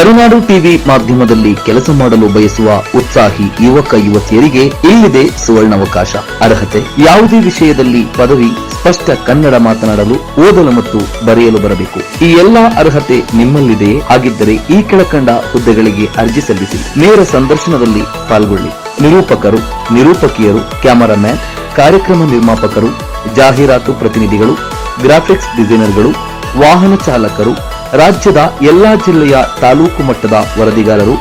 ಕರುನಾಡು TV ಮಾಧ್ಯಮದಲ್ಲಿ ಕೆಲಸ ಮಾಡಲು ಬಯಸುವ ಉತ್ಸಾಹಿ ಯುವಕ ಯುವತಿಯರಿಗೆ ಇಲ್ಲಿದೆ ಸುವರ್ಣಾವಕಾಶ. ಅರ್ಹತೆ ಯಾವುದೇ ವಿಷಯದಲ್ಲಿ ಪದವಿ, ಸ್ಪಷ್ಟ ಕನ್ನಡ ಮಾತನಾಡಲು ಓದಲು ಮತ್ತು ಬರೆಯಲು ಬರಬೇಕು. ಈ ಎಲ್ಲಾ ಅರ್ಹತೆ ನಿಮ್ಮಲ್ಲಿದೆಯೇ ಆಗಿದ್ದರೆ ಈ ಕೆಳಕಂಡ ಹುದ್ದೆಗಳಿಗೆ ಅರ್ಜಿ ಸಲ್ಲಿಸಿ. ನೇರ ಸಂದರ್ಶನದಲ್ಲಿ ಪಾಲ್ಗೊಳ್ಳಿ. ನಿರೂಪಕರು, ನಿರೂಪಕಿಯರು ಕ್ಯಾಮರಾಮ್ಯಾನ್ ಕಾರ್ಯಕ್ರಮ ನಿರ್ಮಾಪಕರು, ಜಾಹೀರಾತು ಪ್ರತಿನಿಧಿಗಳು, ಗ್ರಾಫಿಕ್ಸ್ ಡಿಸೈನರ್ಗಳು, ವಾಹನ ಚಾಲಕರು ರಾಜ್ಯದ ಎಲ್ಲಾ ಜಿಲ್ಲೆಯ ತಾಲೂಕು ಮಟ್ಟದ ವರದಿಗಾರರು,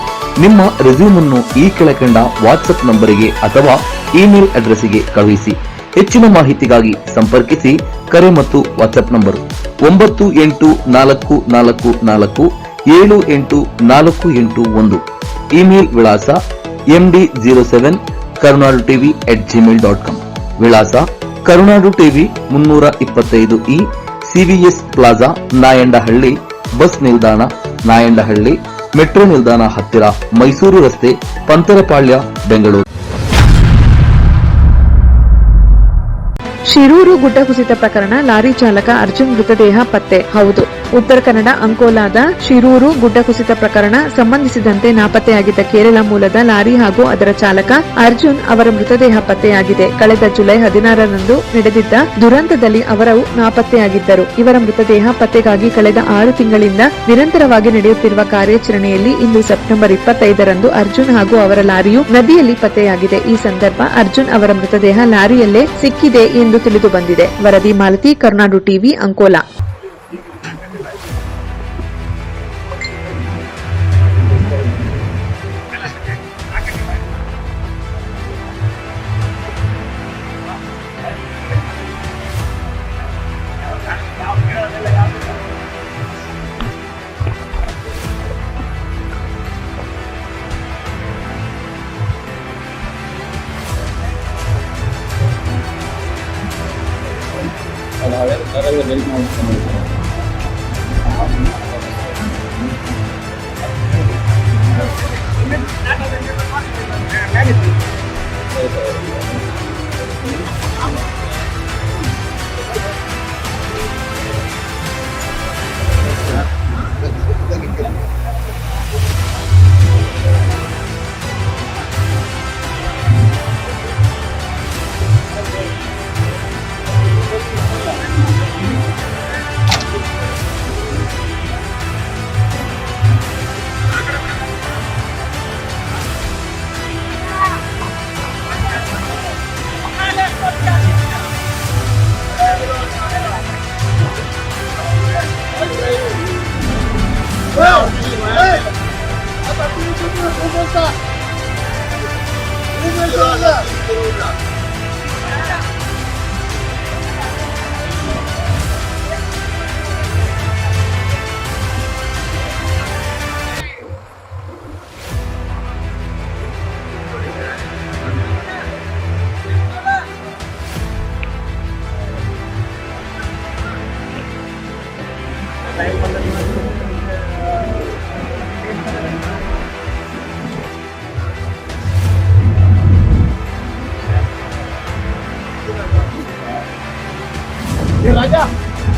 ನಿಮ್ಮ ರೆಸ್ಯೂಮ್ ಅನ್ನು ಈ ಕೆಳಕಂಡ ವಾಟ್ಸ್ಆಪ್ ನಂಬರಿಗೆ ಅಥವಾ ಇಮೇಲ್ ಅಡ್ರೆಸ್ಗೆ ಕಳುಹಿಸಿ. ಹೆಚ್ಚಿನ ಮಾಹಿತಿಗಾಗಿ ಸಂಪರ್ಕಿಸಿ. ಕರೆ ಮತ್ತು ವಾಟ್ಸ್ಆಪ್ ನಂಬರ್ ಒಂಬತ್ತು ಎಂಟು ನಾಲ್ಕು ನಾಲ್ಕು ನಾಲ್ಕು ಏಳು ಎಂಟು ನಾಲ್ಕು ಎಂಟು ಒಂದು. ಇಮೇಲ್ ವಿಳಾಸ MD zero seven Karunadu TV at Gmail dot com. ವಿಳಾಸ ಕರುನಾಡು ಟಿವಿ ಮುನ್ನೂರ ಇಪ್ಪತ್ತೈದು E CVS plaza, Nayandahalli bus ನಿಲ್ದಾಣ, ನಾಯಂಡಹಳ್ಳಿ, ಮೆಟ್ರೋ ನಿಲ್ದಾಣ ಹತ್ತಿರ ಮೈಸೂರು ರಸ್ತೆ ಪಂತರಪಾಳ್ಯ, ಬೆಂಗಳೂರು. ಶಿರೂರು ಗುಡ್ಡ ಕುಸಿತ ಪ್ರಕರಣ ಲಾರಿ ಚಾಲಕ ಅರ್ಜುನ್ ಮೃತದೇಹ ಪತ್ತೆ, ಹೌದು. ಉತ್ತರ ಕನ್ನಡ ಅಂಕೋಲಾದ ಶಿರೂರು ಗುಡ್ಡ ಕುಸಿತ ಪ್ರಕರಣ ಸಂಬಂಧಿಸಿದಂತೆ ನಾಪತ್ತೆಯಾಗಿದ್ದ ಕೇರಳ ಮೂಲದ ಲಾರಿ ಹಾಗೂ ಅದರ ಚಾಲಕ ಅರ್ಜುನ್ ಅವರ ಮೃತದೇಹ ಪತ್ತೆಯಾಗಿದೆ. ಕಳೆದ ಜುಲೈ ಹದಿನಾರರಂದು ನಡೆದಿದ್ದ ದುರಂತದಲ್ಲಿ ಅವರು ನಾಪತ್ತೆಯಾಗಿದ್ದರು. ಇವರ ಮೃತದೇಹ ಪತ್ತೆಗಾಗಿ ಕಳೆದ ಆರು ತಿಂಗಳಿಂದ ನಿರಂತರವಾಗಿ ನಡೆಯುತ್ತಿರುವ ಕಾರ್ಯಾಚರಣೆಯಲ್ಲಿ ಇಂದು ಸೆಪ್ಟೆಂಬರ್ ಇಪ್ಪತ್ತೈದರಂದು ಅರ್ಜುನ್ ಹಾಗೂ ಅವರ ಲಾರಿಯು ನದಿಯಲ್ಲಿ ಪತ್ತೆಯಾಗಿದೆ. ಈ ಸಂದರ್ಭ ಅರ್ಜುನ್ ಅವರ ಮೃತದೇಹ ಲಾರಿಯಲ್ಲೇ ಸಿಕ್ಕಿದೆ ಎಂದು ತಿಳಿದು ಬಂದಿದೆ. ವರದಿ ಮಾಲತಿ, ಕರ್ನಾಡು ಟಿವಿ, ಅಂಕೋಲಾ.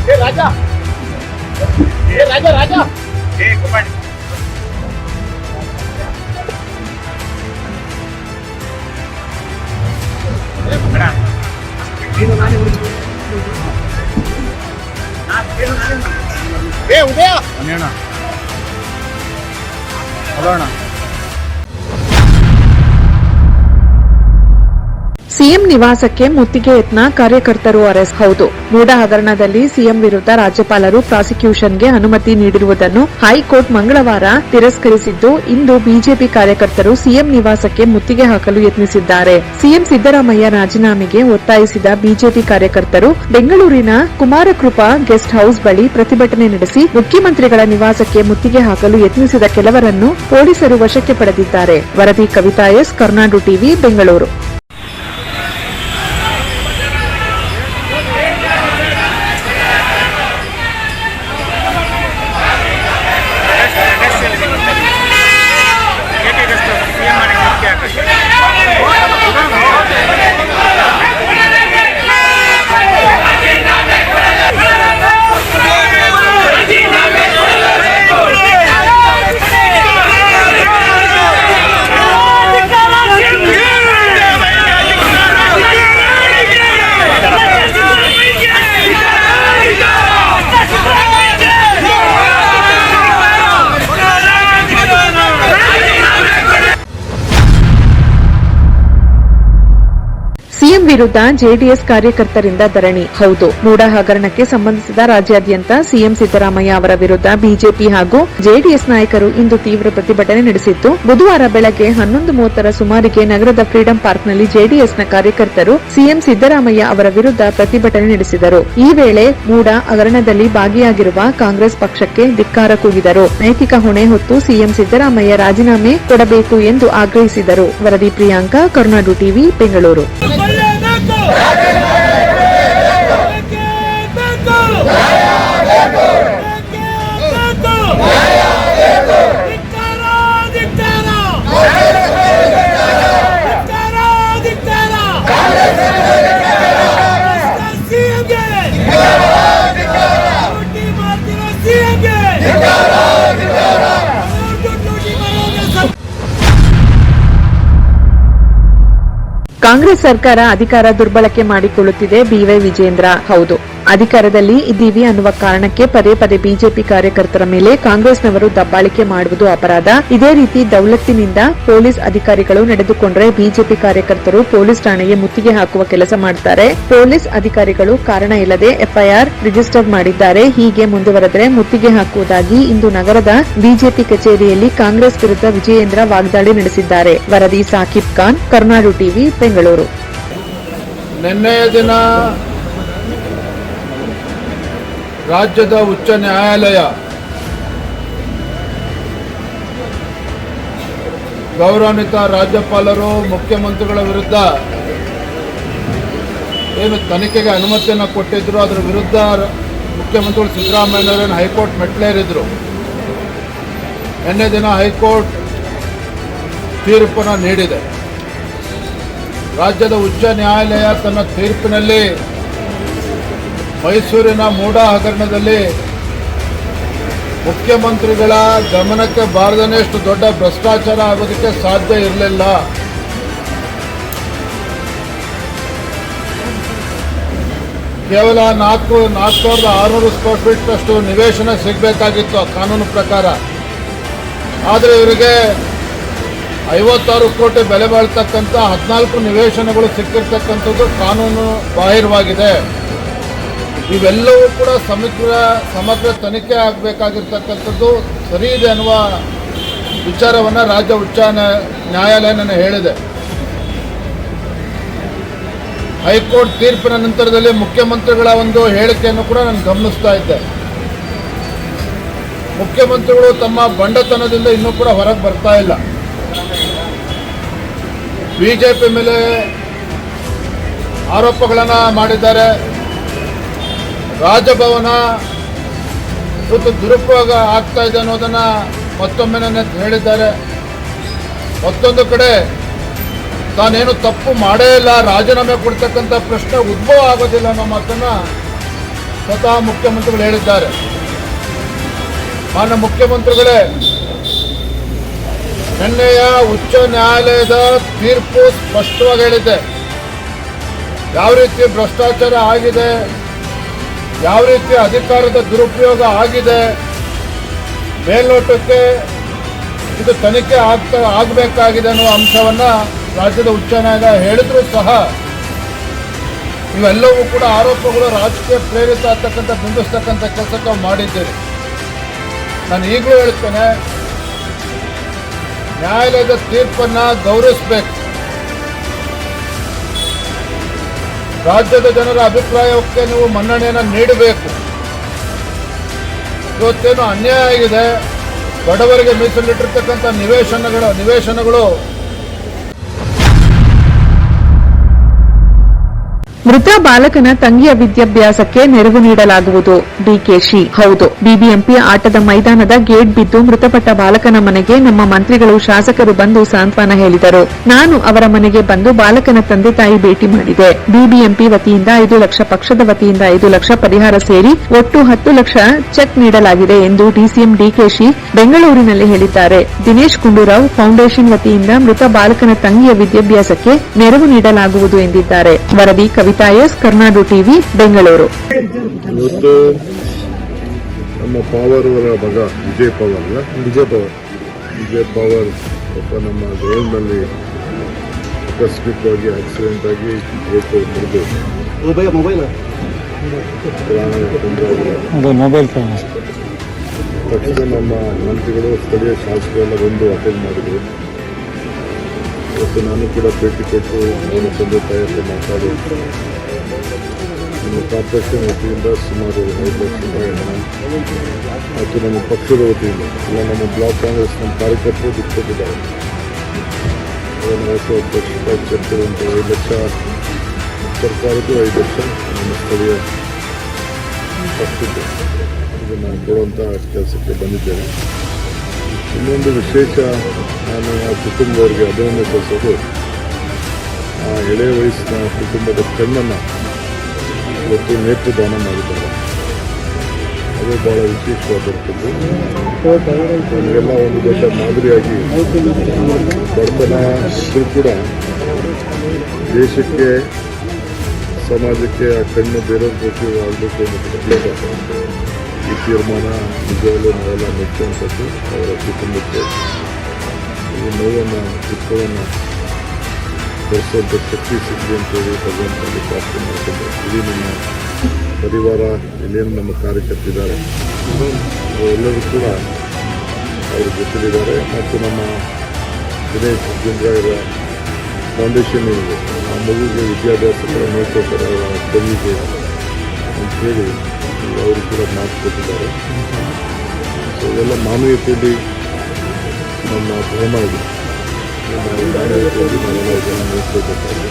એ રાજા. એ રાજા રાજા. એ કમાન્ડ એ ઉદયા. અનેણા. અલરણા. ಸಿಎಂ ನಿವಾಸಕ್ಕೆ ಮುತ್ತಿಗೆ ಯತ್ನ ಕಾರ್ಯಕರ್ತರು ಅರೆಸ್ಟ್. ಹೌದು. ಮೂಡ ಹಗರಣದಲ್ಲಿ ಸಿಎಂ ವಿರುದ್ಧ ರಾಜ್ಯಪಾಲರು ಪ್ರಾಸಿಕ್ಯೂಷನ್ಗೆ ಅನುಮತಿ ನೀಡಿರುವುದನ್ನು ಹೈಕೋರ್ಟ್ ಮಂಗಳವಾರ ತಿರಸ್ಕರಿಸಿದ್ದು, ಇಂದು ಬಿಜೆಪಿ ಕಾರ್ಯಕರ್ತರು ಸಿಎಂ ನಿವಾಸಕ್ಕೆ ಮುತ್ತಿಗೆ ಹಾಕಲು ಯತ್ನಿಸಿದ್ದಾರೆ. ಸಿಎಂ ಸಿದ್ದರಾಮಯ್ಯ ರಾಜೀನಾಮೆಗೆ ಒತ್ತಾಯಿಸಿದ ಬಿಜೆಪಿ ಕಾರ್ಯಕರ್ತರು ಬೆಂಗಳೂರಿನ ಕುಮಾರಕೃಪಾ ಗೆಸ್ಟ್ ಹೌಸ್ ಬಳಿ ಪ್ರತಿಭಟನೆ ನಡೆಸಿ ಮುಖ್ಯಮಂತ್ರಿಗಳ ನಿವಾಸಕ್ಕೆ ಮುತ್ತಿಗೆ ಹಾಕಲು ಯತ್ನಿಸಿದ ಕೆಲವರನ್ನು ಪೊಲೀಸರು ವಶಕ್ಕೆ ಪಡೆದಿದ್ದಾರೆ. ವರದಿ ಕವಿತಾ ಎಸ್, ಕರ್ನಾಡು ಟಿವಿ, ಬೆಂಗಳೂರು. ವಿರುದ್ಧ ಜೆಡಿಎಸ್ ಕಾರ್ಯಕರ್ತರಿಂದ ಧರಣಿ. ಹೌದು ಮೂಡ ಹಗರಣಕ್ಕೆ ಸಂಬಂಧಿಸಿದ ರಾಜ್ಯಾದ್ಯಂತ ಸಿಎಂ ಸಿದ್ದರಾಮಯ್ಯ ಅವರ ವಿರುದ್ಧ ಬಿಜೆಪಿ ಹಾಗೂ ಜೆಡಿಎಸ್ ನಾಯಕರು ಇಂದು ತೀವ್ರ ಪ್ರತಿಭಟನೆ ನಡೆಸಿದ್ದು, ಬುಧವಾರ ಬೆಳಗ್ಗೆ ಹನ್ನೊಂದು ಮೂವತ್ತರ ಸುಮಾರಿಗೆ ನಗರದ ಫ್ರೀಡಂ ಪಾರ್ಕ್ನಲ್ಲಿ ಜೆಡಿಎಸ್ನ ಕಾರ್ಯಕರ್ತರು ಸಿಎಂ ಸಿದ್ದರಾಮಯ್ಯ ಅವರ ವಿರುದ್ಧ ಪ್ರತಿಭಟನೆ ನಡೆಸಿದರು. ಈ ವೇಳೆ ಮೂಡ ಹಗರಣದಲ್ಲಿ ಭಾಗಿಯಾಗಿರುವ ಕಾಂಗ್ರೆಸ್ ಪಕ್ಷಕ್ಕೆ ಧಿಕ್ಕಾರ ಕೂಗಿದರು. ನೈತಿಕ ಹೊಣೆ ಹೊತ್ತು ಸಿಎಂ ಸಿದ್ದರಾಮಯ್ಯ ರಾಜೀನಾಮೆ ಕೊಡಬೇಕು ಎಂದು ಆಗ್ರಹಿಸಿದರು. ವರದಿ ಪ್ರಿಯಾಂಕಾ, ಕರುನಾಡು ಟಿವಿ, ಬೆಂಗಳೂರು. Radical! ಕಾಂಗ್ರೆಸ್ ಸರ್ಕಾರ ಅಧಿಕಾರ ದುರ್ಬಳಕೆ ಮಾಡಿಕೊಳ್ಳುತ್ತಿದೆ ಬಿವೈ ವಿಜೇಂದ್ರ ಹೌದು. ಅಧಿಕಾರದಲ್ಲಿ ಇದ್ದೀವಿ ಅನ್ನುವ ಕಾರಣಕ್ಕೆ ಪದೇ ಪದೇ ಬಿಜೆಪಿ ಕಾರ್ಯಕರ್ತರ ಮೇಲೆ ಕಾಂಗ್ರೆಸ್ನವರು ದಬ್ಬಾಳಿಕೆ ಮಾಡುವುದು ಅಪರಾಧ. ಇದೇ ರೀತಿ ದೌಲತ್ತಿನಿಂದ ಪೊಲೀಸ್ ಅಧಿಕಾರಿಗಳು ನಡೆದುಕೊಂಡ್ರೆ ಬಿಜೆಪಿ ಕಾರ್ಯಕರ್ತರು ಪೊಲೀಸ್ ಠಾಣೆಗೆ ಮುತ್ತಿಗೆ ಹಾಕುವ ಕೆಲಸ ಮಾಡುತ್ತಾರೆ ಪೊಲೀಸ್ ಅಧಿಕಾರಿಗಳು ಕಾರಣ ಇಲ್ಲದೆ ಎಫ್ಐಆರ್ ರಿಜಿಸ್ಟರ್ ಮಾಡಿದ್ದಾರೆ. ಹೀಗೆ ಮುಂದುವರೆದರೆ ಮುತ್ತಿಗೆ ಹಾಕುವುದಾಗಿ ಇಂದು ನಗರದ ಬಿಜೆಪಿ ಕಚೇರಿಯಲ್ಲಿ ಕಾಂಗ್ರೆಸ್ ವಿರುದ್ಧ ವಿಜಯೇಂದ್ರ ವಾಗ್ದಾಳಿ ನಡೆಸಿದ್ದಾರೆ. ವರದಿ ಸಾಕಿಬ್ ಖಾನ್, ಕರ್ನಾಡು ಟಿವಿ, ಬೆಂಗಳೂರು. ನಿನ್ನೆಯ ದಿನ ರಾಜ್ಯದ ಉಚ್ಚ ನ್ಯಾಯಾಲಯ. ಗೌರವಾನ್ವಿತ ರಾಜ್ಯಪಾಲರು, ಮುಖ್ಯಮಂತ್ರಿಗಳ ವಿರುದ್ಧ ಏನು ತನಿಖೆಗೆ ಅನುಮತಿಯನ್ನು ಕೊಟ್ಟಿದ್ರು, ಅದರ ವಿರುದ್ಧ ಮುಖ್ಯಮಂತ್ರಿಗಳು ಸಿದ್ದರಾಮಯ್ಯನವರೇನು ಹೈಕೋರ್ಟ್ ಮೆಟ್ಲೇರಿದ್ರು ನಿನ್ನೆ ದಿನ ಹೈಕೋರ್ಟ್ ತೀರ್ಪನ್ನು ನೀಡಿದೆ. ರಾಜ್ಯದ ಉಚ್ಚ ನ್ಯಾಯಾಲಯ ತನ್ನ ತೀರ್ಪಿನಲ್ಲಿ ಮೈಸೂರಿನ ಮೂಡ ಹಗರಣದಲ್ಲಿ ಮುಖ್ಯಮಂತ್ರಿಗಳ ಗಮನಕ್ಕೆ ಬಾರದನೆಷ್ಟು ದೊಡ್ಡ ಭ್ರಷ್ಟಾಚಾರ ಆಗೋದಕ್ಕೆ ಸಾಧ್ಯ ಇರಲಿಲ್ಲ. ಕೇವಲ ನಾಲ್ಕು ನಾಲ್ಕು ಸಾವಿರದ ಆರುನೂರು ಸ್ಕ್ವೇರ್ ಫೀಟ್ ಅಷ್ಟು ನಿವೇಶನ ಸಿಗಬೇಕಾಗಿತ್ತು ಕಾನೂನು ಪ್ರಕಾರ. ಆದರೆ ಇವರಿಗೆ ಐವತ್ತಾರು ಕೋಟಿ ಬೆಲೆ ಬಾಳ್ತಕ್ಕಂಥ ಹದಿನಾಲ್ಕು ನಿವೇಶನಗಳು ಸಿಕ್ಕಿರ್ತಕ್ಕಂಥದ್ದು ಕಾನೂನು ಬಾಹಿರವಾಗಿದೆ. ಇವೆಲ್ಲವೂ ಕೂಡ ಸಮಗ್ರ ಸಮಗ್ರ ತನಿಖೆ ಆಗಬೇಕಾಗಿರ್ತಕ್ಕಂಥದ್ದು ಸರಿ ಇದೆ ಅನ್ನುವ ವಿಚಾರವನ್ನು ರಾಜ್ಯ ಉಚ್ಚ ನ್ಯಾಯ- ನ್ಯಾಯಾಲಯ ನನ್ನ ಹೇಳಿದೆ. ಹೈಕೋರ್ಟ್ ತೀರ್ಪಿನ ನಂತರದಲ್ಲಿ ಮುಖ್ಯಮಂತ್ರಿಗಳ ಒಂದು ಹೇಳಿಕೆಯನ್ನು ಕೂಡ ನಾನು ಗಮನಿಸ್ತಾ ಇದ್ದೆ. ಮುಖ್ಯಮಂತ್ರಿಗಳು ತಮ್ಮ ಬಂಡತನದಿಂದ ಇನ್ನೂ ಕೂಡ ಹೊರಗೆ ಬರ್ತಾ ಇಲ್ಲ. ಬಿಜೆಪಿ ಮೇಲೆ ಆರೋಪಗಳನ್ನು ಮಾಡಿದ್ದಾರೆ. ರಾಜಭವನ ಇವತ್ತು ದುರುಪಯೋಗ ಆಗ್ತಾ ಇದೆ ಅನ್ನೋದನ್ನ ಮತ್ತೊಮ್ಮೆ ನನ್ನ ಹೇಳಿದ್ದಾರೆ. ಮತ್ತೊಂದು ಕಡೆ ತಾನೇನು ತಪ್ಪು ಮಾಡೇ ಇಲ್ಲ, ರಾಜೀನಾಮೆ ಕೊಡ್ತಕ್ಕಂಥ ಪ್ರಶ್ನೆ ಉದ್ಭವ ಆಗೋದಿಲ್ಲ ಅನ್ನೋ ಮಾತನ್ನ ಸ್ವತಃ ಮುಖ್ಯಮಂತ್ರಿಗಳು ಹೇಳಿದ್ದಾರೆ. ಮಾನ್ಯ ಮುಖ್ಯಮಂತ್ರಿಗಳೇ, ನಿನ್ನೆಯ ಉಚ್ಚ ನ್ಯಾಯಾಲಯದ ತೀರ್ಪು ಸ್ಪಷ್ಟವಾಗಿ ಹೇಳಿದೆ. ಯಾವ ರೀತಿ ಭ್ರಷ್ಟಾಚಾರ ಆಗಿದೆ ಯಾವ ರೀತಿ ಅಧಿಕಾರದ ದುರುಪಯೋಗ ಆಗಿದೆ, ಮೇಲ್ನೋಟಕ್ಕೆ ಇದು ತನಿಖೆ ಆಗ್ತಾ, ಆಗಬೇಕಾಗಿದೆ ಅನ್ನುವ ಅಂಶವನ್ನ ರಾಜ್ಯದ ಉಚ್ಚ ನ್ಯಾಯಾಲಯ ಹೇಳಿದ್ರೂ ಸಹ ಇವೆಲ್ಲವೂ ಕೂಡ ಆರೋಪಗಳು ರಾಜಕೀಯ ಪ್ರೇರಿತ ಆಗ್ತಕ್ಕಂಥ, ಬಿಂಬಿಸ್ತಕ್ಕಂಥ ಕೆಲಸ ತಾವು ಮಾಡಿದ್ದೀರಿ ನಾನು ಈಗಲೂ ಹೇಳ್ತೇನೆ, ನ್ಯಾಯಾಲಯದ ತೀರ್ಪನ್ನು ಗೌರವಿಸಬೇಕು. ರಾಜ್ಯದ ಜನರ ಅಭಿಪ್ರಾಯಕ್ಕೆ ನೀವು ಮನ್ನಣೆಯನ್ನು ನೀಡಬೇಕು. ಇವತ್ತೇನು ಅನ್ಯಾಯ ಆಗಿದೆ? ಬಡವರಿಗೆ ಮೀಸಲಿಟ್ಟಿರ್ತಕ್ಕಂಥ ನಿವೇಶನಗಳ ನಿವೇಶನಗಳು ಮೃತ ಬಾಲಕನ ತಂಗಿಯ ವಿದ್ಯಾಭ್ಯಾಸಕ್ಕೆ ನೆರವು ನೀಡಲಾಗುವುದು. ಡಿಕೆಶಿ ಹೌದು. ಬಿಬಿಎಂಪಿ ಆಟದ ಮೈದಾನದ ಗೇಟ್ ಬಿದ್ದು ಮೃತಪಟ್ಟ ಬಾಲಕನ ಮನೆಗೆ ನಮ್ಮ ಮಂತ್ರಿಗಳು ಶಾಸಕರು ಬಂದು ಸಾಂತ್ವನ ಹೇಳಿದರು. ನಾನು ಅವರ ಮನೆಗೆ ಬಂದು ಬಾಲಕನ ತಂದೆ ತಾಯಿ ಭೇಟಿ ಮಾಡಿದೆ. ಬಿಬಿಎಂಪಿ ವತಿಯಿಂದ ಐದು ಲಕ್ಷ, ಪಕ್ಷದ ವತಿಯಿಂದ ಐದು ಲಕ್ಷ ಪರಿಹಾರ ಸೇರಿ ಒಟ್ಟು ಹತ್ತು ಲಕ್ಷ ಚೆಕ್ ನೀಡಲಾಗಿದೆ ಎಂದು ಡಿಸಿಎಂ ಡಿಕೆಶಿ ಬೆಂಗಳೂರಿನಲ್ಲಿ ಹೇಳಿದ್ದಾರೆ. ದಿನೇಶ್ ಗುಂಡೂರಾವ್ ಫೌಂಡೇಶನ್ ವತಿಯಿಂದ ಮೃತ ಬಾಲಕನ ತಂಗಿಯ ವಿದ್ಯಾಭ್ಯಾಸಕ್ಕೆ ನೆರವು ನೀಡಲಾಗುವುದು ಎಂದಿದ್ದಾರೆ. ವರದಿ ಕವಿತಾ ಎಸ್ ಕರ್ನಾಡು ಟಿವಿ ಬೆಂಗಳೂರು. ಇವತ್ತು ನಮ್ಮ ಪವರ್ ಅವರ ಮಗ ವಿಜಯ್ ಪವರ್ ಅಲ್ಲ? ವಿಜಯ್ ಪವರ್. ವಿಜಯ್ ಪವರ್ ಒಬ್ಬ ನಮ್ಮ ಗ್ರೌಂಡ್ನಲ್ಲಿ ಆಕಸ್ಮಿಕವಾಗಿ ಆಕ್ಸಿಡೆಂಟ್ ಆಗಿ ಮೊಬೈಲ್ ಮೊಬೈಲ್ ತಕ್ಷಣ ನಮ್ಮ ಮಂತ್ರಿಗಳು ಸ್ಥಳೀಯ ಶಾಸಕರೆಲ್ಲ ಬಂದು ಅಟೆಂಡ್ ಮಾಡಿದರು. ಇವತ್ತು ನಾನು ಕೂಡ ಭೇಟಿ ಕೊಟ್ಟು ನನ್ನ ತಂದೆ ತಾಯಿ ಹತ್ರ ಮಾತಾಡಿ. ನಮ್ಮ ಕಾರ್ಪೊರೇಷನ್ ವತಿಯಿಂದ ಸುಮಾರು ಐದು ಲಕ್ಷ ರೂಪಾಯಿ ಮತ್ತು ನಮ್ಮ ಪಕ್ಷದ ವತಿಯಿಂದ. ಇಲ್ಲ, ನಮ್ಮ ಬ್ಲಾಕ್ ಕಾಂಗ್ರೆಸ್ ನಮ್ಮ ಕಾರ್ಯಕರ್ತರು ಬಿಟ್ಕೊಟ್ಟಿದ್ದಾರೆ ಐದು ಲಕ್ಷ ಸರ್ಕಾರದ್ದು ಐದು ಲಕ್ಷ ನಮ್ಮ ಸ್ಥಳೀಯ ಪಕ್ಷಕ್ಕೆ ಇದನ್ನು ಕೊಡುವಂಥ ಕೆಲಸಕ್ಕೆ ಬಂದಿದ್ದೇನೆ ಇನ್ನೊಂದು ವಿಶೇಷ ನಾನು ಆ ಕುಟುಂಬದವರಿಗೆ ಅಭಿನಂದನೆ ಸಲ್ಲಿಸೋದು, ಆ ಎಳೆಯ ವಯಸ್ಸಿನ ಕುಟುಂಬದ ಕಣ್ಣನ್ನು ಇವತ್ತು ನೇತ್ರದಾನ ಮಾಡಿದ್ದಾರೆ. ಅದು ಬಹಳ ವಿಶೇಷವಾದಂಥದ್ದು. ನಮಗೆಲ್ಲ ಒಂದು ದೊಡ್ಡ ಮಾದರಿಯಾಗಿ ಬಡತನ ಇದ್ರೂ ಕೂಡ ದೇಶಕ್ಕೆ, ಸಮಾಜಕ್ಕೆ ಆ ಕಣ್ಣು ಬೇರೆಯವ್ರ ಜೊತೆ ಆಗಬೇಕು ಅನ್ನೋದು ಈ ತೀರ್ಮಾನ ನಿಜವಾಗಲೂ ನಾವೆಲ್ಲ ಮೆಚ್ಚುವಂಥದ್ದು ಅವರ ಕುಟುಂಬಕ್ಕೆ ಈ ನೋವನ್ನು ದುಃಖವನ್ನು ಬೆಳೆಸೋದು ಶಕ್ತಿ ಸಿಗಲಿ ಅಂತೇಳಿ ಭಗವಂತನಲ್ಲಿ ಪ್ರಾರ್ಥನೆ ಮಾಡ್ಕೊಂಡು, ಇಡೀ ನಮ್ಮ ಪರಿವಾರ ಇಲ್ಲೇನು ನಮ್ಮ ಕಾರ್ಯಕರ್ತಿದ್ದಾರೆ ಎಲ್ಲರೂ ಕೂಡ ಅವರು ಜೊತೆಲಿದ್ದಾರೆ ಮತ್ತು ನಮ್ಮ ದಿನೇಶ್ ಜಿಂದ್ರಾಯರ ಫೌಂಡೇಶನ್ ಏನಿದೆ, ಆ ಮಗುವಿಗೆ ಕೂಡ ನೋಡ್ಕೊಳ್ತಾರೆ ಅವರ ಕವಿಗೆ ಅಂತೇಳಿ ಅವರು ಕೂಡ ಮಾತು ಕೊಟ್ಟಿದ್ದಾರೆ. ಸೊ ಇವೆಲ್ಲ ಮಾನವೀಯತೆಯಲ್ಲಿ ನಮ್ಮ ಧರ್ಮ ಇದೆ. ನಾವು ಮಾನವೀಯತೆಯಲ್ಲಿ ನಾವೆಲ್ಲ ಜನ ನೋಡ್ಕೋಬೇಕಾಗಿದೆ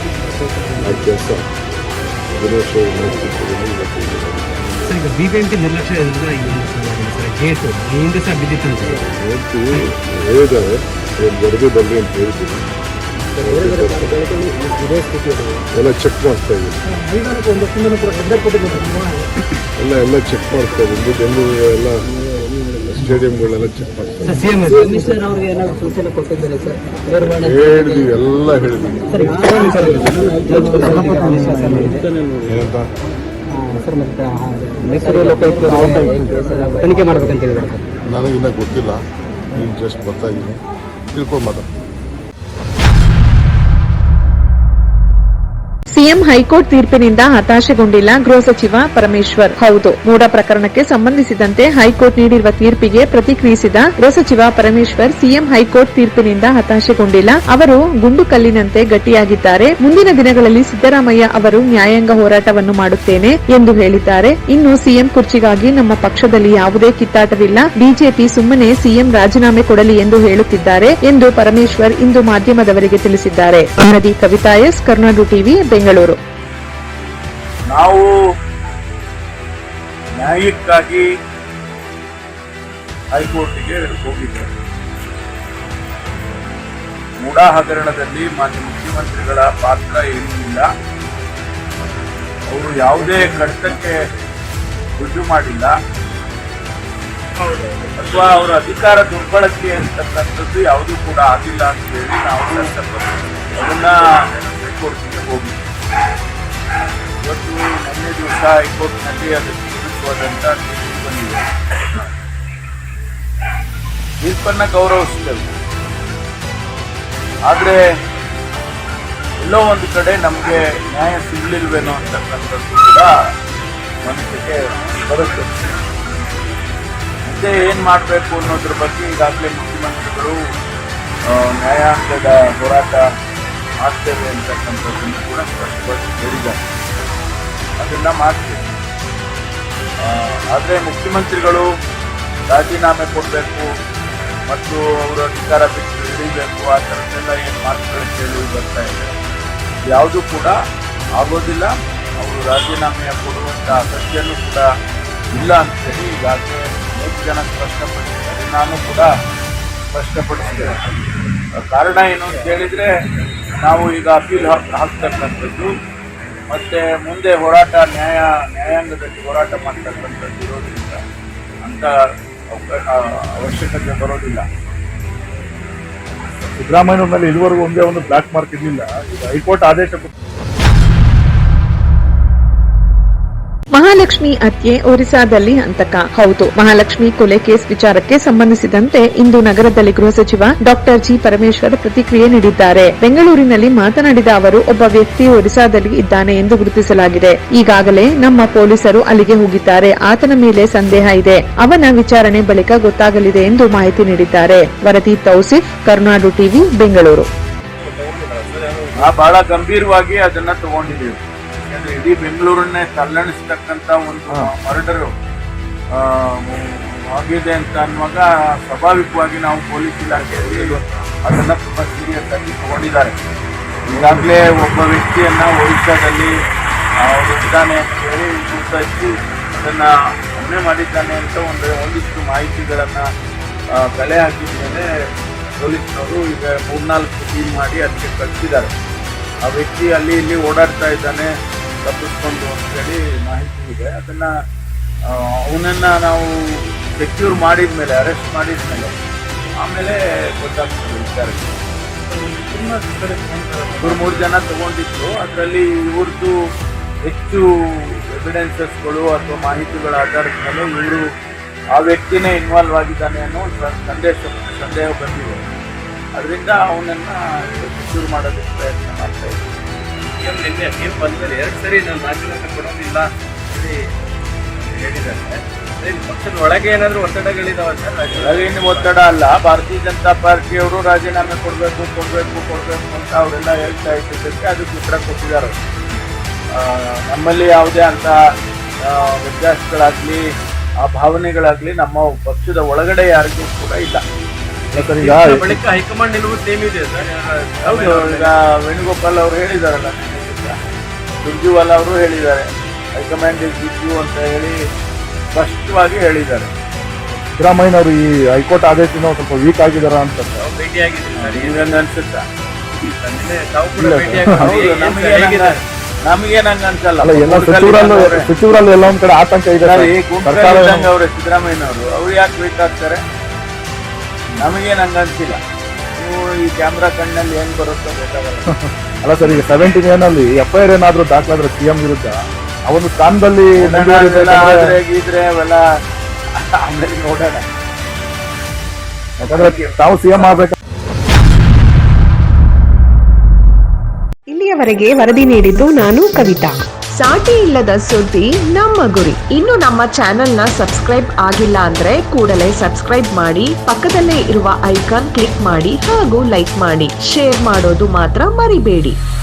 ಆ ಕೆಲಸ ದಿನೇಶ್ ಅವರು ನೇತೃತ್ವದಲ್ಲಿ ಇವತ್ತು ಇದೆ. ಸರ್ ಈಗ ಬಿಬಿಎಂಪಿ ನಿರ್ಲಕ್ಷ್ಯ ಇರೋದ್ರಿಂದ ಈ ಗೇಟು ಹಿಂದೆ ಸಹ ಬಿದ್ದಿತ್ತು ನೋಡ್ತೀವಿ ಹೇಳಿದ್ದಾರೆ ಏನು ಬರಲಿ ಅಂತ ಹೇಳ್ತೀವಿ ಎಲ್ಲ ಚೆಕ್ ಮಾಡ್ತಾ ಇದ್ದೀವಿ ಎಲ್ಲ ಎಲ್ಲ ಚೆಕ್ ಮಾಡ್ತಾ ಇದ್ದೀವಿ ಬೆಂಗಳೂರು ಎಲ್ಲ ಸ್ಟೇಡಿಯಂಗಳೆಲ್ಲ ಚೆಕ್ ಮಾಡ್ತಾ ಇದ್ದೀವಿ ಹೇಳಿದ್ವಿ ಎಲ್ಲ ಹೇಳಿದ್ವಿ. ಏನಂತ? ತನಿಖೆ ಮಾಡ್ಬೇಕಂತ ನನಗಿನ್ನ ಗೊತ್ತಿಲ್ಲ. ನೀನು ಜಸ್ಟ್ ಬರ್ತಾ ಇದ್ದೀನಿ. ತಿಳ್ಕೊಂಡು ಮಾತಾಡ ಸಿಎಂ ಹೈಕೋರ್ಟ್ ತೀರ್ಪಿನಿಂದ ಹತಾಶೆಗೊಂಡಿಲ್ಲ ಗೃಹ ಸಚಿವ ಪರಮೇಶ್ವರ್. ಹೌದು ಮೂಡ ಪ್ರಕರಣಕ್ಕೆ ಸಂಬಂಧಿಸಿದಂತೆ ಹೈಕೋರ್ಟ್ ನೀಡಿರುವ ತೀರ್ಪಿಗೆ ಪ್ರತಿಕ್ರಿಯಿಸಿದ ಗೃಹ ಸಚಿವ ಪರಮೇಶ್ವರ್ ಸಿಎಂ ಹೈಕೋರ್ಟ್ ತೀರ್ಪಿನಿಂದ ಹತಾಶೆಗೊಂಡಿಲ್ಲ. ಅವರು ಗುಂಡು ಕಲ್ಲಿನಂತೆ ಗಟ್ಟಿಯಾಗಿದ್ದಾರೆ. ಮುಂದಿನ ದಿನಗಳಲ್ಲಿ ಸಿದ್ದರಾಮಯ್ಯ ಅವರು ನ್ಯಾಯಾಂಗ ಹೋರಾಟವನ್ನು ಮಾಡುತ್ತೇನೆ ಎಂದು ಹೇಳಿದ್ದಾರೆ. ಇನ್ನು ಸಿಎಂ ಕುರ್ಚಿಗಾಗಿ ನಮ್ಮ ಪಕ್ಷದಲ್ಲಿ ಯಾವುದೇ ಕಿತ್ತಾಟವಿಲ್ಲ. ಬಿಜೆಪಿ ಸುಮ್ಮನೆ ಸಿಎಂ ರಾಜೀನಾಮೆ ಕೊಡಲಿ ಎಂದು ಹೇಳುತ್ತಿದ್ದಾರೆ ಎಂದು ಪರಮೇಶ್ವರ್ ಇಂದು ಮಾಧ್ಯಮದವರಿಗೆ ತಿಳಿಸಿದ್ದಾರೆ. Kavitha S Karnadu TV, Bengaluru. ನಾವು ನ್ಯಾಯಕ್ಕಾಗಿ ಹೈಕೋರ್ಟಿಗೆ ಹೋಗಿದ್ದೇವೆ. ಮೂಡಾ ಹಗರಣದಲ್ಲಿ ಮಾನ್ಯ ಮುಖ್ಯಮಂತ್ರಿಗಳ ಪಾತ್ರ ಏನೂ ಇಲ್ಲ. ಅವರು ಯಾವುದೇ ಕಷ್ಟಕ್ಕೆ ರುಜು ಮಾಡಿಲ್ಲ. ಅಥವಾ ಅವರ ಅಧಿಕಾರ ದುರ್ಬಳಕೆ ಅಂತಕ್ಕಂಥದ್ದು ಯಾವುದೂ ಕೂಡ ಆಗಿಲ್ಲ ಅಂತ ಹೇಳಿ ನಾವು ಅದನ್ನ ಹೈಕೋರ್ಟ್ಗೆ ಹೋಗಿದ್ವಿ ಇವತ್ತು ದಿವಸ ಹೈಕೋರ್ಟ್ನಲ್ಲಿ ಅದಕ್ಕೆ ವಿರುದ್ಧವಾದಂಥ ತೀರ್ಪು ಬಂದಿದೆ ಗೌರವಿಸ್ತೇವೆ ಆದರೆ ಎಲ್ಲೋ ಒಂದು ಕಡೆ ನಮಗೆ ನ್ಯಾಯ ಸಿಗಲಿಲ್ವೇನೋ ಅಂತಕ್ಕಂಥದ್ದು ಕೂಡ ಮನಸ್ಸಿಗೆ ಬರುತ್ತೆ. ಮತ್ತೆ ಏನು ಮಾಡಬೇಕು ಅನ್ನೋದ್ರ ಬಗ್ಗೆ ಈಗಾಗಲೇ ಮುಖ್ಯಮಂತ್ರಿಗಳು ನ್ಯಾಯಾಂಗದ ಹೋರಾಟ ಮಾಡ್ತೇವೆ ಅಂತಕ್ಕಂಥದ್ದನ್ನು ಕೂಡ ಸ್ಪಷ್ಟವಾಗಿ ಹೇಳಿದ್ದಾರೆ. ಅದನ್ನ ಮಾಡ್ತೀವಿ. ಆದರೆ ಮುಖ್ಯಮಂತ್ರಿಗಳು ರಾಜೀನಾಮೆ ಕೊಡಬೇಕು ಮತ್ತು ಅವರ ಅಧಿಕಾರ ಬಿಟ್ಟು ಹಿಡಿಬೇಕು ಆ ಥರದ್ದೆಲ್ಲ ಏನು ಮಾತುಗಳು ಕೇಳಿ ಬರ್ತಾ ಇದೆ. ಯಾವುದೂ ಕೂಡ ಆಗೋದಿಲ್ಲ. ಅವರು ರಾಜೀನಾಮೆಯ ಕೊಡುವಂಥ ಅಗತ್ಯನೂ ಕೂಡ ಇಲ್ಲ ಅಂತೇಳಿ ಈಗಾಗಲೇ ಅನೇಕ ಜನ ಸ್ಪಷ್ಟಪಡಿಸಿದ್ದಾರೆ. ನಾನು ಕೂಡ ಸ್ಪಷ್ಟಪಡಿಸಿದ್ದೇನೆ. ಕಾರಣ ಏನು ಅಂತ ಹೇಳಿದ್ರೆ, ನಾವು ಈಗ ಅಪೀಲ್ ಹಾಕ್ ಹಾಕ್ತಕ್ಕಂಥದ್ದು ಮತ್ತೆ ಮುಂದೆ ಹೋರಾಟ ನ್ಯಾಯ, ನ್ಯಾಯಾಂಗದಲ್ಲಿ ಹೋರಾಟ ಮಾಡ್ತಕ್ಕಂಥದ್ದು ಇರೋದ್ರಿಂದ ಅಂತ ಅವಶ್ಯಕತೆ ಬರೋದಿಲ್ಲ. ಸಿದ್ದರಾಮಯ್ಯನವ್ರ ಮೇಲೆ ಇದುವರೆಗೂ ಒಂದೇ ಒಂದು ಬ್ಲಾಕ್ ಮಾರ್ಕ್ ಇರಲಿಲ್ಲ. ಹೈಕೋರ್ಟ್ ಆದೇಶ ಮಹಾಲಕ್ಷ್ಮಿ ಹತ್ಯೆ ಒರಿಸ್ಸಾದಲ್ಲಿ ಹಂತಕ. ಹೌದು, ಮಹಾಲಕ್ಷ್ಮಿ ಕೊಲೆ ಕೇಸ್ ವಿಚಾರಕ್ಕೆ ಸಂಬಂಧಿಸಿದಂತೆ ಇಂದು ನಗರದಲ್ಲಿ ಗೃಹ ಸಚಿವ ಡಾಕ್ಟರ್ ಜಿ ಪರಮೇಶ್ವರ್ ಪ್ರತಿಕ್ರಿಯೆ ನೀಡಿದ್ದಾರೆ. ಬೆಂಗಳೂರಿನಲ್ಲಿ ಮಾತನಾಡಿದ ಅವರು, ಒಬ್ಬ ವ್ಯಕ್ತಿ ಒರಿಸ್ಸಾದಲ್ಲಿ ಇದ್ದಾನೆ ಎಂದು ಗುರುತಿಸಲಾಗಿದೆ. ಈಗಾಗಲೇ ನಮ್ಮ ಪೊಲೀಸರು ಅಲ್ಲಿಗೆ ಹೋಗಿದ್ದಾರೆ. ಆತನ ಮೇಲೆ ಸಂದೇಹ ಇದೆ. ಅವನ ವಿಚಾರಣೆ ಬಳಿಕ ಗೊತ್ತಾಗಲಿದೆ ಎಂದು ಮಾಹಿತಿ ನೀಡಿದ್ದಾರೆ. ವರದಿ ತೌಸಿಫ್, ಕರುನಾಡು ಟಿವಿ, ಬೆಂಗಳೂರು. ಬಹಳ ಗಂಭೀರವಾಗಿ ಅದನ್ನ ತಗೊಂಡಿದ್ದೀವಿ. ಇಡೀ ಬೆಂಗಳೂರನ್ನೇ ತಲ್ಲಣಿಸ್ತಕ್ಕಂತ ಒಂದು ಮರ್ಡರ್ ಆಗಿದೆ ಅಂತ ಅನ್ನುವಾಗ ಸ್ವಾಭಾವಿಕವಾಗಿ ನಾವು ಪೊಲೀಸ್ ಇಲಾಖೆಯಲ್ಲಿ ಅದನ್ನ ತುಂಬಾ ಸೀರಿಯಸ್ ಆಗಿ ತಗೊಂಡಿದ್ದಾರೆ. ಈಗಾಗಲೇ ಒಬ್ಬ ವ್ಯಕ್ತಿಯನ್ನ ಒಡಿಶಾದಲ್ಲಿ ಇದ್ದಾನೆ ಅಂತ ಹೇಳಿ ಗುರುತಿಸಿ ಅದನ್ನ ಒಮ್ಮೆ ಮಾಡಿದ್ದಾನೆ ಅಂತ ಒಂದು ಒಂದಿಷ್ಟು ಮಾಹಿತಿಗಳನ್ನ ಕಲೆ ಹಾಕಿದ ಮೇಲೆ ಪೊಲೀಸ್ನವರು ಈಗ ಮೂರ್ನಾಲ್ಕು ಟೀಮ್ ಮಾಡಿ ಅದಕ್ಕೆ ಕಳಿಸಿದ್ದಾರೆ. ಆ ವ್ಯಕ್ತಿ ಅಲ್ಲಿ ಇಲ್ಲಿ ಓಡಾಡ್ತಾ ಇದ್ದಾನೆ. ತಪ್ಪಿಸ್ಕೊಂಡು ಅಂತೇಳಿ ಮಾಹಿತಿ ಇದೆ. ಅದನ್ನ ಅವನನ್ನು ನಾವು ಸೆಕ್ಯೂರ್ ಮಾಡಿದ ಮೇಲೆ ಅರೆಸ್ಟ್ ಮಾಡಿದ ಮೇಲೆ ಆಮೇಲೆ ಗೊತ್ತಾಗ್ತದೆ ವಿಚಾರಕ್ಕೆ ಇವ್ರು ಮೂರು ಜನ ತಗೊಂಡಿತ್ತು ಅದರಲ್ಲಿ ಇವ್ರದ್ದು ಹೆಚ್ಚು ಎವಿಡೆನ್ಸಸ್ಗಳು ಅಥವಾ ಮಾಹಿತಿಗಳ ಆಧಾರದ ಮೇಲೆ ಇವರು ಆ ವ್ಯಕ್ತಿನೇ ಇನ್ವಾಲ್ವ್ ಆಗಿದ್ದಾನೆ ಅನ್ನೋ ಸಂದೇಶ, ಸಂದೇಹ ಬಂದಿದೆ. ಅದರಿಂದ ಅವನನ್ನು ಸೆಕ್ಯೂರ್ ಮಾಡೋದಕ್ಕೆ ಪ್ರಯತ್ನ ಮಾಡ್ತಾ ಇದ್ದೀವಿ ನಿನ್ನೆ ತೀರ್ಪು ಬಂದಮೇಲೆ ಎರಡು ಸರಿ ನಾನು ರಾಜೀನಾಮೆ ಕೊಡೋದಿಲ್ಲ ಹೇಳಿ ಹೇಳಿದ್ದಾರೆ. ಪಕ್ಷದ ಒಳಗೆ ಏನಾದರೂ ಒತ್ತಡಗಳಿದಾವೆ ಸರ್? ಒಳಗಿನ ಒತ್ತಡ ಅಲ್ಲ. ಭಾರತೀಯ ಜನತಾ ಪಾರ್ಟಿಯವರು ರಾಜೀನಾಮೆ ಕೊಡಬೇಕು ಕೊಡಬೇಕು ಕೊಡಬೇಕು ಅಂತ ಅವರೆಲ್ಲ ಹೇಳ್ತಾ ಇದ್ದಕ್ಕೆ ಅದಕ್ಕೆ ಉತ್ತರ ಕೊಟ್ಟಿದ್ದಾರೆ. ಆ, ನಮ್ಮಲ್ಲಿ ಯಾವುದೇ ಅಂತ ವ್ಯತ್ಯಾಸಗಳಾಗಲಿ ಆ ಭಾವನೆಗಳಾಗಲಿ ನಮ್ಮ ಪಕ್ಷದ ಒಳಗಡೆ ಯಾರಿಗೂ ಕೂಡ ಇಲ್ಲ. ಬಳಿಕ ಹೈಕಮಾಂಡ್ ನಿಲುವು ಸೇಮ್ ಇದೆ ಸರ್. ಹೌದು ಈಗ ವೇಣುಗೋಪಾಲ್ ಅವರು ಹೇಳಿದಾರಲ್ಲ. ಸುರ್ಜಿವಾಲ ಅವರು ಹೇಳಿದ್ದಾರೆ. ಹೈಕಮಾಂಡ್ ವಿತ್ ಅಂತ ಹೇಳಿ ಸ್ಪಷ್ಟವಾಗಿ ಹೇಳಿದ್ದಾರೆ. ಸಿದ್ದರಾಮಯ್ಯನವರು ಈ ಹೈಕೋರ್ಟ್ ಆದೇಶದಿಂದ ಒಂದ್ ಸ್ವಲ್ಪ ವೀಕ್ ಆಗಿದಾರ ಅಂತ ಭೇಟಿ ನಿಮ್ಗಂಗ ಅನ್ಸುತ್ತಾ? ನಿನ್ನೆ ತಾವು ಕೂಡ ಇಲ್ಲ, ಹೌದು ನಮಗೆ ಸರ್, ಹೇಗಿದೆ? ನಮಗೇನಂಗ ಅನ್ಸಲ್ಲ. ಅಲ್ಲ ಎಲ್ಲ ಸಚಿವರಲ್ಲೂ ಸಚಿವರಲ್ಲೂ ಎಲ್ಲ ಒಂದ್ ಕಡೆ ಆತಂಕ ಇದ್ದಾರೆ ಸಿದ್ದರಾಮಯ್ಯನವರು. ಅವ್ರು ಯಾಕೆ ಬೇಕಾಗ್ತಾರೆ ನಮಗೇನಂಗ ಅನ್ಸಿಲ್ಲ. ನೀವು ಈ ಕ್ಯಾಮ್ರಾ ಕಣ್ಣಲ್ಲಿ ಏನ್ ಬರುತ್ತೋ ಗೊತ್ತಾಗಲ್ಲ. ಅಲ್ಲ ಸರ್ ಈಗ ಸೆವೆಂಟೀನ್ ಅಲ್ಲಿ ಎಫ್ ಐ ಆರ್ ಏನಾದ್ರು ದಾಖಲಾದ್ರೆ ಸಿಎಂ ವಿರುದ್ಧ ಅವನು ಒಂದು ಸ್ಥಾನದಲ್ಲಿ ಅದೆಲ್ಲ ಆದ್ರೆ ಗೀದ್ರೆ ಅವೆಲ್ಲ ಆಮೇಲೆ ನೋಡೋಣ. ಯಾಕಂದ್ರೆ ತಾವು ಸಿಎಂ ಆಗ್ಬೇಕು. ಇಲ್ಲಿಯವರೆಗೆ ವರದಿ ನೀಡಿದ್ದು ನಾನು ಕವಿತಾ. ಸಾಟಿ ಇಲ್ಲದ ಸುದ್ದಿ ನಮ್ಮ ಗುರಿ. ಇನ್ನು ನಮ್ಮ ಚಾನೆಲ್ನ ಸಬ್ಸ್ಕ್ರೈಬ್ ಆಗಿಲ್ಲ ಅಂದ್ರೆ ಕೂಡಲೇ ಸಬ್ಸ್ಕ್ರೈಬ್ ಮಾಡಿ, ಪಕ್ಕದಲ್ಲೇ ಇರುವ ಐಕಾನ್ ಕ್ಲಿಕ್ ಮಾಡಿ ಹಾಗೂ ಲೈಕ್ ಮಾಡಿ. ಶೇರ್ ಮಾಡೋದು ಮಾತ್ರ ಮರಿಬೇಡಿ.